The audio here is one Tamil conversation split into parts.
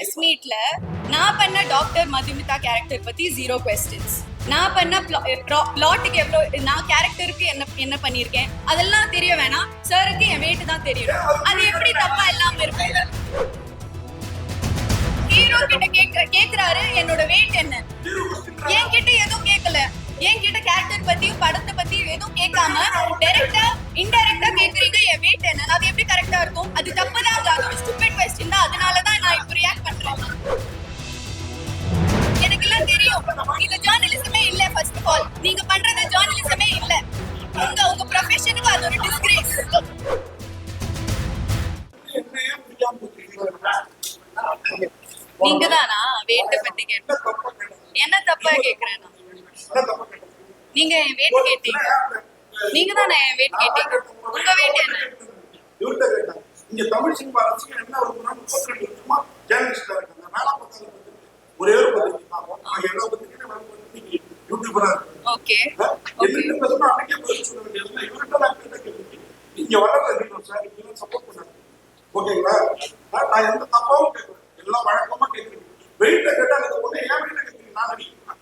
பிரஸ் மீட்ல நான் பண்ண டாக்டர் மதுமிதா கேரக்டர் பத்தி ஜீரோ கொஸ்டின்ஸ் நான் பண்ண பிளாட்டுக்கு eh, எவ்வளோ நான் கேரக்டருக்கு என்ன என்ன பண்ணியிருக்கேன் அதெல்லாம் தெரிய வேணாம். சாருக்கு என் வெயிட் தான் தெரியும். அது எப்படி தப்பா இல்லாம இருக்கும்? ஹீரோ கிட்ட கேக்குற கேக்குறாரு என்னோட வெயிட் என்ன? என் கிட்ட எதுவும் கேட்கல. என் கிட்ட கேரக்டர் பத்தியும் படத்தை பத்தியும் எதுவும் கேட்காம டைரக்டா இன்டைரக்டா கேக்குறீங்க என் வெயிட் என்ன? அது எப்படி கரெக்டா இருக்கும்? அது தப்பு தான் எனக்கு தெரியும். இது ஜேர்னலிசமே இல்ல ஃபர்ஸ்ட் ஆஃப் ஆல் நீங்க பண்றது ஜேர்னலிசமே இல்ல. உங்க உங்க ப்ரொஃபஷனுக்கு அது ஒரு டிஸ்கிரேஸ் நீங்க தானா பத்தி என்ன தப்பா கேக்குறேன் நீங்க என் வெயிட் கேட்டீங்க. நீங்க தானே என் வெயிட் கேட்டீங்க? உங்க வெயிட் என்ன? இங்க தமிழ் சினிமா ரசிகர் என்ன முப்பத்தி ரெண்டு வருஷமா ஜேர்னலிஸ்டா இருக்காங்க. வேலை பார்த்தாலும் ஒரே ஒரு பத்திரிக்கை ஓகே என்ன பேசணும் அன்னைக்கே பதில் சொல்ல வேண்டியது இவர்கிட்ட நான் கேட்ட கேள்வி இங்க வளர்ற ஹீரோ சார் இப்படி சப்போர்ட் பண்ணாங்க ஓகேங்களா நான் எந்த தப்பாவும் கேட்கல எல்லாம் வழக்கமா கேட்குறேன் வெயிட்ட கேட்டா அதுக்கு ஒண்ணு ஏன் வெயிட்ட கேட்குறீங்க நான் நடிக்கிறேன்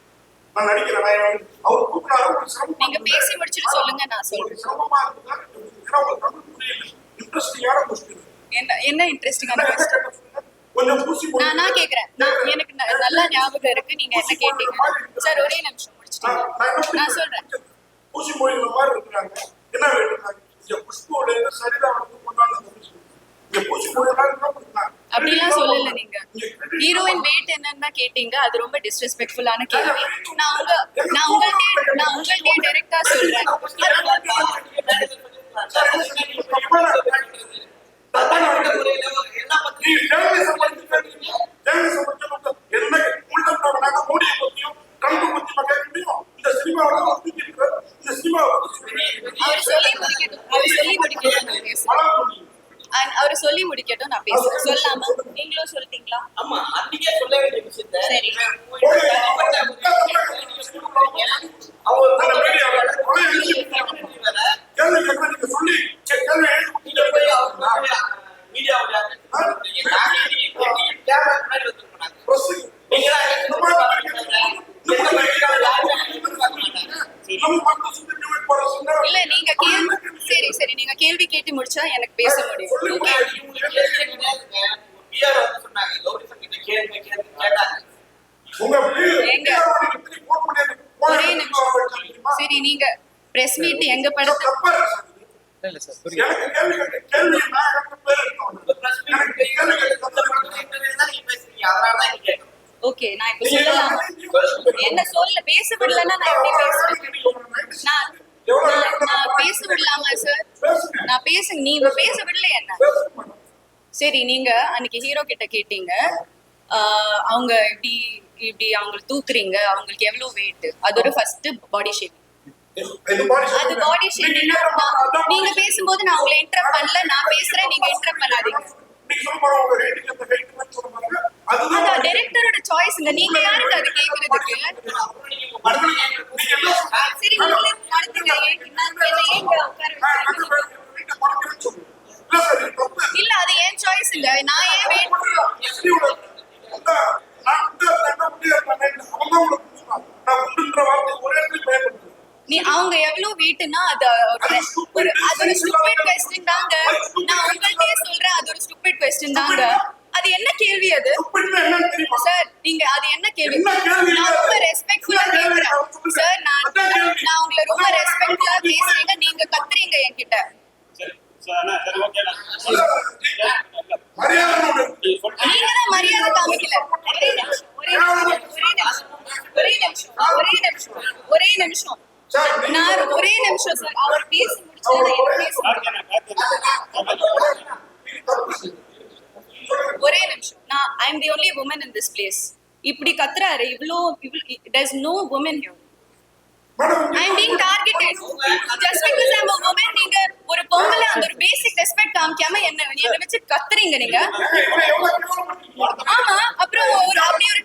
நான் நடிக்கிறேன் நான் அவர் கூப்பிடாரு உங்களுக்கு சிரமம் நீங்க பேசி முடிச்சுட்டு சொல்லுங்க நான் சொல்றேன். சிரமமா இருக்குதா ஏன்னா உங்களுக்கு தமிழ் புரியல இன்ட்ரெஸ்டிங்கான கொஸ்டின் என்ன என்ன இன்ட்ரெஸ்டிங்கான கொஸ்டின் கொஞ்சம் பூசி நான் நான் கேக்குறேன். எனக்கு நல்லா ஞாபகம் இருக்கு. நீங்க என்ன கேட்டீங்க? சார் ஒரே நிமிஷம் முடிச்சிட்டீங்க நான் சொல்றேன். ஊசி மொழியில மாதிரி இருக்கிறாங்க. என்ன வேணும்னாங்க இங்க புஷ்போட சரிதா வந்து கொண்டாந்து இங்க பூசி என்ன கொடுத்தாங்க அப்படிலாம் சொல்லல நீங்க. ஹீரோயின் வெயிட் என்னன்னு கேட்டீங்க? அது ரொம்ப டிஸ்ரெஸ்பெக்ட்ஃபுல்லான கேள்வி. நான் உங்க நான் உங்கள்கிட்ட நான் உங்கள்கிட்ட டைரக்டா சொல்றேன். அவர் சொல்லி முடிக்கட்டும். நான் பேசுறேன். சொல்லாம நீங்களும் சொல்லிட்டீங்களா? ஆமா அன்னைக்கே சொல்ல வேண்டிய விஷயத்த சரி. அவங்க அந்த மீடியாவை கொலை எழுதி கேள்வி கேட்க நீங்க சொல்லி சரி, கேள்வி எழுதி நீங்க போய் அவங்க மீடியாவுல கேமரா முன்னாடி வந்துருக்காங்க பிரஸ் நீங்க தான் எந்த மீடியாவில் யாருமே பார்க்க மாட்டாங்க நம்ம மக்கள் சுத்தி டிவைட் போற சொன்னா இல்ல நீங்க கேள்வி சரி சரி நீங்க கேள்வி கேட்டு முடிச்சா எனக்கு பேச முடியும். ஒரே நிமிஷம். சரி நீங்க பிரஸ் மீட் எங்க படத்தை தப்பா இருக்கு சார். இது. இல்ல சார் புரியுது ஓகே நான் இப்ப சொல்லலாமா? என்ன சொல்ல பேச விடலன்னா நான் எப்படி பேசுறேன் நான் நான் பேச விடலாமா சார் நான் பேச நீங்க பேச விடல என்ன? சரி நீங்க அன்னைக்கு ஹீரோ கிட்ட கேட்டீங்க. அவங்க இப்படி இப்படி அவங்களை தூக்குறீங்க. அவங்களுக்கு எவ்வளவு வெயிட் அது ஒரு ஃபர்ஸ்ட் பாடி ஷேப் அது பாடி ஷேப்பிங் நீங்க பேசும்போது நான் உங்களை இன்டரப்ட் பண்ணல. நான் பேசுறேன் நீங்க இன்டரப்ட் பண்ணாதீங்க நீங்க சொல்ல போற உங்க ரேட்டிங் அந்த ரேட்டிங் சொல்ல பாருங்க அதுதான் அதான் டைரக்டரோட சாய்ஸ்ங்க நீங்க யாருக்கு அது கேக்குறதுக்கு அப்புறம் நீங்க உங்க படத்துல கேட்கறது சரி நீங்களே நடத்துங்க ஏன் நான் என்ன வந்து வீட்டை பணம் சொல்லுங்க இல்ல சார் தப்பு இல்ல அது ஏன் சாய்ஸ் இல்ல. நான் ஏன் வெயிட் நீ அவங்க எவ்வளவு வெயிட்னா அது ஒரு ஒரு அது ஒரு ஸ்டூபிட் கொஸ்டின் தாங்க. நான் உங்கள்கிட்டயே சொல்றேன் அது ஒரு ஸ்டூபிட் கொஸ்டின் தாங்க. அது என்ன கேள்வி அது? சார் நீங்க அது என்ன கேள்வி? நான் ரொம்ப ரெஸ்பெக்ட்ஃபுல்லா கேக்குறேன் சார் நான் நான் உங்களை ரொம்ப ரெஸ்பெக்ட்ஃபுல்லா பேசுறீங்க. நீங்க கத்துறீங்க என்கிட்ட. நீங்க தான் மரியாதை காமிக்கல. ஒரே நிமிஷம் ஒரே நிமிஷம் ஒரே நிமிஷம் நான் ஒரே நிமிஷம் சார் அவர் பேசி முடிச்சா ஒரே நிமிஷம். நான் I am the only woman in this place இப்படி கத்துறாரு. இவ்ளோ does no woman here I am being targeted just because I am a woman நீங்க ஒரு பொம்பளை அந்த ஒரு பேசிக் ரெஸ்பெக்ட் காமிக்காம என்ன என்ன வச்சு கத்துறீங்க நீங்க. ஆமா அப்புறம் ஒரு அப்படி ஒரு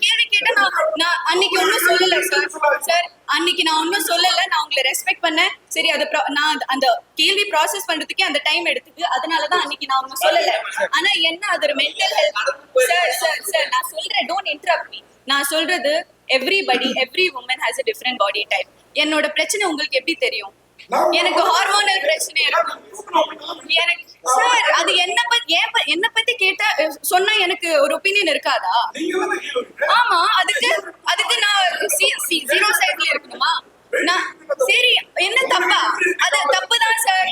நான் நான் அன்னைக்கு ஒன்றும் சொல்லல சார் சார் அன்னைக்கு நான் ஒன்றும் சொல்லல. நான் உங்களை ரெஸ்பெக்ட் பண்ணேன். சரி அது நான் அந்த- கேள்வி ப்ராசஸ் பண்றதுக்கே அந்த டைம் எடுத்துக்கு அதனால தான் அன்னைக்கு நான் ஒன்றும் சொல்லல. ஆனா என்ன அது ஒரு mental health sir sir sir நான் சொல்கிறேன் டோன்ட் இன்டரப்ட் மீ நான் சொல்றது everybody every woman has a different body type என்னோட பிரச்சனை உங்களுக்கு எப்படி தெரியும்? எனக்கு ஹார்மோனல் பிரச்சனை இருக்கும் எனக்கு சார் அது என்ன ஏன் என்ன சொன்னா எனக்கு ஒரு ஒப்பீனியன் இருக்காதா? ஆமா அதுக்கு அதுக்கு நான் ஜீரோ சைட்ல இருக்கணுமா? நான் சரி என்ன தப்பா? அது தப்பு தான் சார்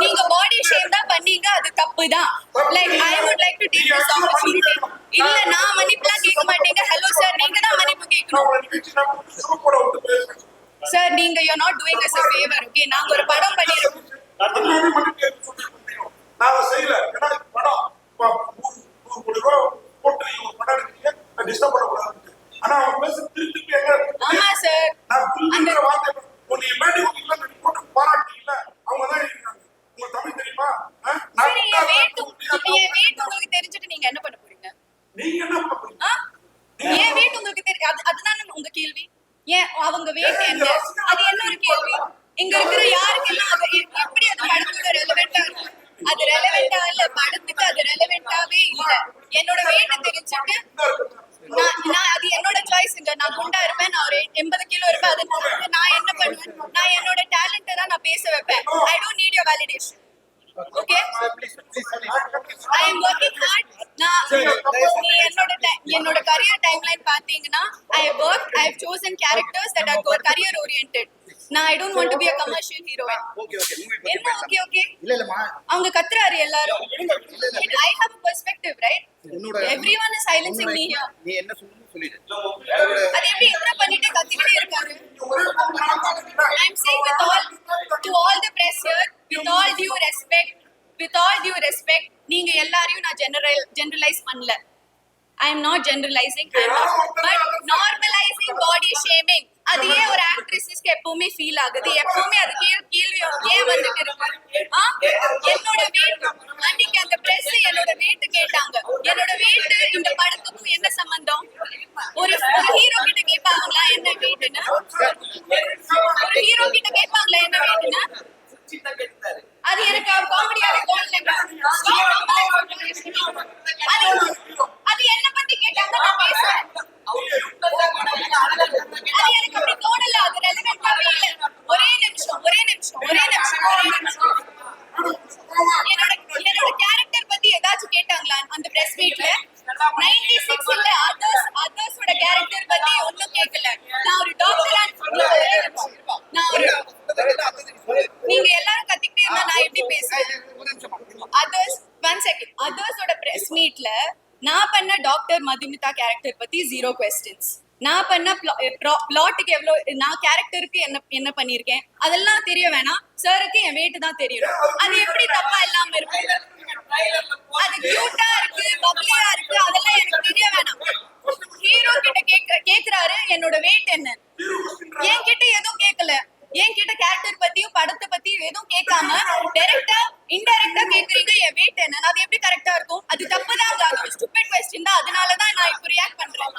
நீங்க பாடி ஷேப் தான் பண்ணீங்க அது தப்பு தான் like I would like to take this opportunity இல்ல நான் மன்னிப்புலாம் கேட்க மாட்டேங்க. ஹலோ சார் நீங்க தான் மன்னிப்பு நான் கேட்கணும் சார் நீங்க you not doing as a favour okay நாங்க ஒரு படம் பண்ணிருக்கோம் தமிழ்நாடு மட்டும் கேட்டு சொல்லிட்டு இருந்தீங்க. நான் அதை செய்யல ஏன்னா இது படம் இப்ப நூறு நூறு கோடி ரூபா போட்டு நீங்க ஒரு படம் எடுக்கிறீங்க நான் டிஸ்டர்ப் பண்ணக்கூடாது ஆனா அவங்க பேச திருப்பி திருப்பி எங்க ஆமா சார் நான் புரிஞ்சுக்கிற வார்த்தை இப்ப நீங்க மேடி கொடுக்கல நீங்க போட்டு பாராட்டீங்கல்ல அவங்க தான் இருக்காங்க உங்களுக்கு தமிழ் தெரியுமா? நான் தெரிஞ்சுட்டு நீங்க என்ன பண்ண போறீங்க? நீங்க என்ன பண்ண போறீங்க? ஆ? என் weight உங்களுக்கு தெரியும் அது அதுதானே உங்க கேள்வி. ஏன் அவங்க என்ன அது என்ன ஒரு கேள்வி? இங்க இருக்கிற யாருக்கெல்லாம் அது எப்படி அது படத்துக்கு ரெலவெண்டா இருக்கு அது ரெலவெண்டா இல்ல படத்துக்கு அது ரெலவெண்டாவே இல்ல. என்னோட weight தெரிஞ்சுட்டு நான் நான் அது என்னோட சாய்ஸ்ங்க நான் குண்டா இருப்பேன் நான் ஒரு எண்பது கிலோ இருப்பேன் அது நான் என்ன பண்ணுவேன்? நான் என்னோட டேலண்ட்டை தான் நான் பேச வைப்பேன். I don't need your validation okay I am working hard நான் என்னோட என்னோட கரியர் டைம்லைன் பாத்தீங்கன்னா I work I have chosen characters that are career oriented. நான் I don't want to be a commercial heroine okay okay movie பத்தி என்ன. ஓகே ஓகே இல்ல இல்லம்மா அவங்க கத்துறாரு எல்லாரும் I have a perspective right உன்னோட everyone is silencing me here நீ என்ன சொல்லிடு அது எப்படி பண்ணிட்டு கத்திக்கிட்டே இருக்காரு with all to all the press here, with all due respect, with all due respect, நீங்க எல்லாரையும் நான் generalize பண்ணல. Not, but normalizing body shaming. அது ஏன் ஒரு ஆக்ட்ரஸஸ்க்கு எப்பவுமே ஃபீல் ஆகுது. எப்பவுமே அது கேள்வி கேள்வி ஏன் வந்துட்டு இருக்கு? ஆ? என்னோட weight அன்னைக்கு அந்த பிரஸ் என்னோட weight கேட்டாங்க. என்னோட weight இந்த படத்துக்கு நான் பண்ண டாக்டர் மதுமிதா கேரக்டர் பத்தி ஜீரோ கொஸ்டின்ஸ் நான் பண்ண பிளாட்டுக்கு eh, எவ்வளவு நான் கேரக்டருக்கு என்ன என்ன பண்ணிருக்கேன்? அதெல்லாம் தெரிய வேணாம். சாருக்கு என் weight தான் தெரியும் அது எப்படி தப்பா இல்லாம இருக்கும்? அது கியூட்டா இருக்கு பப்ளியா இருக்கு அதெல்லாம் எனக்கு தெரிய வேணாம். ஹீரோ கிட்ட கேக்குறாரு என்னோட வெயிட் என்ன? என்கிட்ட எதுவும் கேட்கல என்கிட்ட கேரக்டர் பத்தியும் படத்தை பத்தியும் எதுவும் கேட்காம டைரக்டா இன்டைரக்டா கேக்குறீங்க என் வெயிட் என்ன? அது எப்படி கரெக்டா இருக்கும்? அது தப்பு தான் அது ஒரு ஸ்டூபிட் கொஸ்டின் தான். அதனாலதான் நான் இப்போ ரியாக்ட் பண்றேன்.